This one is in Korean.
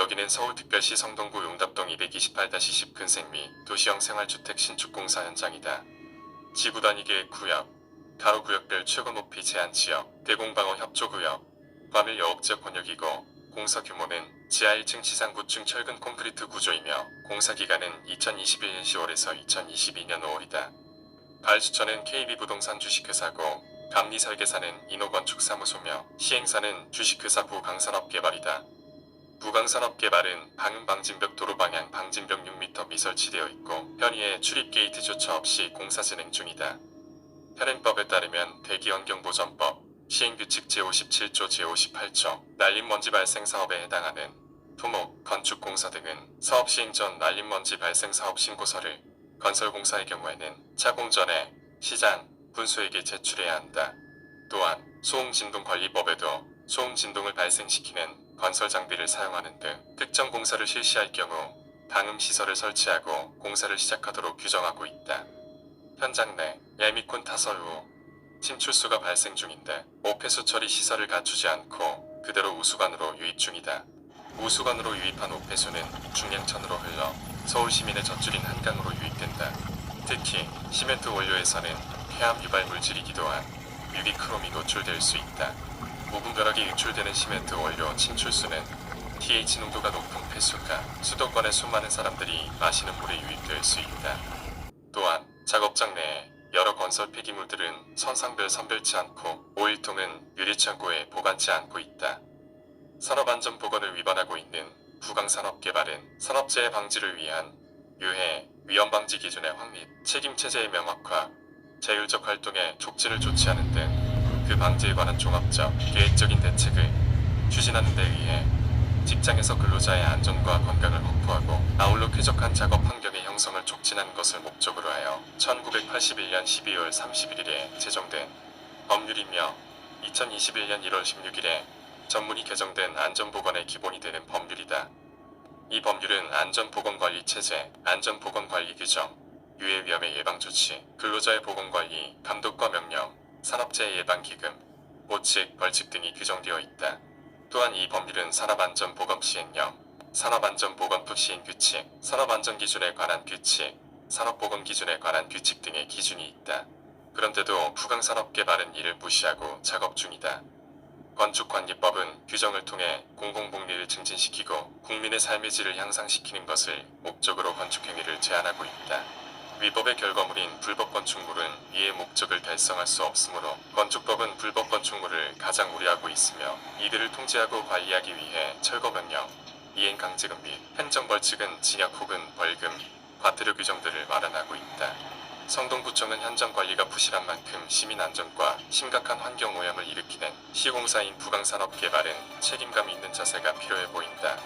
여기는 서울특별시 성동구 용답동 228-10 근생 미 도시형 생활주택 신축공사 현장이다. 지구 단위계획 구역, 가로 구역별 최고 높이 제한 지역, 대공방어 협조 구역, 과밀 여업지역 권역이고 공사 규모는 지하 1층 지상 9층 철근 콘크리트 구조이며 공사 기간은 2021년 10월에서 2022년 5월이다. 발주처는 KB부동산 주식회사고 감리설계사는 인호건축사무소며 시행사는 주식회사 부강산업개발이다. 부강산업개발은 방음 방진벽 도로 방향 방진벽 6m 미 설치되어 있고 현위에 출입 게이트조차 없이 공사 진행 중이다. 현행법에 따르면 대기환경보전법 시행규칙 제57조 제58조 난림먼지 발생 사업에 해당하는 토목, 건축공사 등은 사업 시행 전 난림먼지 발생 사업 신고서를 건설공사의 경우에는 착공 전에 시장, 분수에게 제출해야 한다. 또한 소음진동관리법에도 소음 진동을 발생시키는 건설 장비를 사용하는 등 특정 공사를 실시할 경우 방음 시설을 설치하고 공사를 시작하도록 규정하고 있다. 현장 내 얄미콘 타설 후 침출수가 발생 중인데 오폐수 처리 시설을 갖추지 않고 그대로 우수관으로 유입 중이다. 우수관으로 유입한 오폐수는 중량천으로 흘러 서울 시민의 젖줄인 한강으로 유입된다. 특히 시멘트 원료에서는 폐암 유발 물질이기도 한 유기크롬이 노출될 수 있다. 무분별하게 유출되는 시멘트 원료 침출수는 pH 농도가 높은 폐수가 수도권의 수많은 사람들이 마시는 물에 유입될 수 있다. 또한 작업장 내에 여러 건설 폐기물들은 선상별 선별치 않고 오일통은 유리창고에 보관치 않고 있다. 산업안전보건을 위반하고 있는 부강산업개발은 산업재해 방지를 위한 유해, 위험방지 기준의 확립, 책임체제의 명확화, 자율적 활동에 촉진을 조치하는 등 그 방지에 관한 종합적, 계획적인 대책을 추진하는 데 의해 직장에서 근로자의 안전과 건강을 확보하고 아울러 쾌적한 작업 환경의 형성을 촉진하는 것을 목적으로 하여 1981년 12월 31일에 제정된 법률이며 2021년 1월 16일에 전문이 개정된 안전보건의 기본이 되는 법률이다. 이 법률은 안전보건관리체제, 안전보건관리 규정, 유해 위험의 예방 조치, 근로자의 보건관리, 감독과 명령, 산업재해 예방 기금, 보칙, 벌칙 등이 규정되어 있다. 또한 이 법률은 산업안전보건 시행령, 산업안전보건법 시행 규칙, 산업안전 기준에 관한 규칙, 산업보건 기준에 관한 규칙 등의 기준이 있다. 그런데도 부강산업개발은 이를 무시하고 작업 중이다. 건축관리법은 규정을 통해 공공복리를 증진시키고 국민의 삶의 질을 향상시키는 것을 목적으로 건축행위를 제한하고 있다. 위법의 결과물인 불법 건축물은 이의 목적을 달성할 수 없으므로 건축법은 불법 건축물을 가장 우려하고 있으며 이들을 통제하고 관리하기 위해 철거 명령, 이행 강제금 및 행정 벌칙은 징역 혹은 벌금, 과태료 규정들을 마련하고 있다. 성동구청은 현장 관리가 부실한 만큼 시민 안전과 심각한 환경 오염을 일으키는 시공사인 부강산업 개발은 책임감 있는 자세가 필요해 보인다.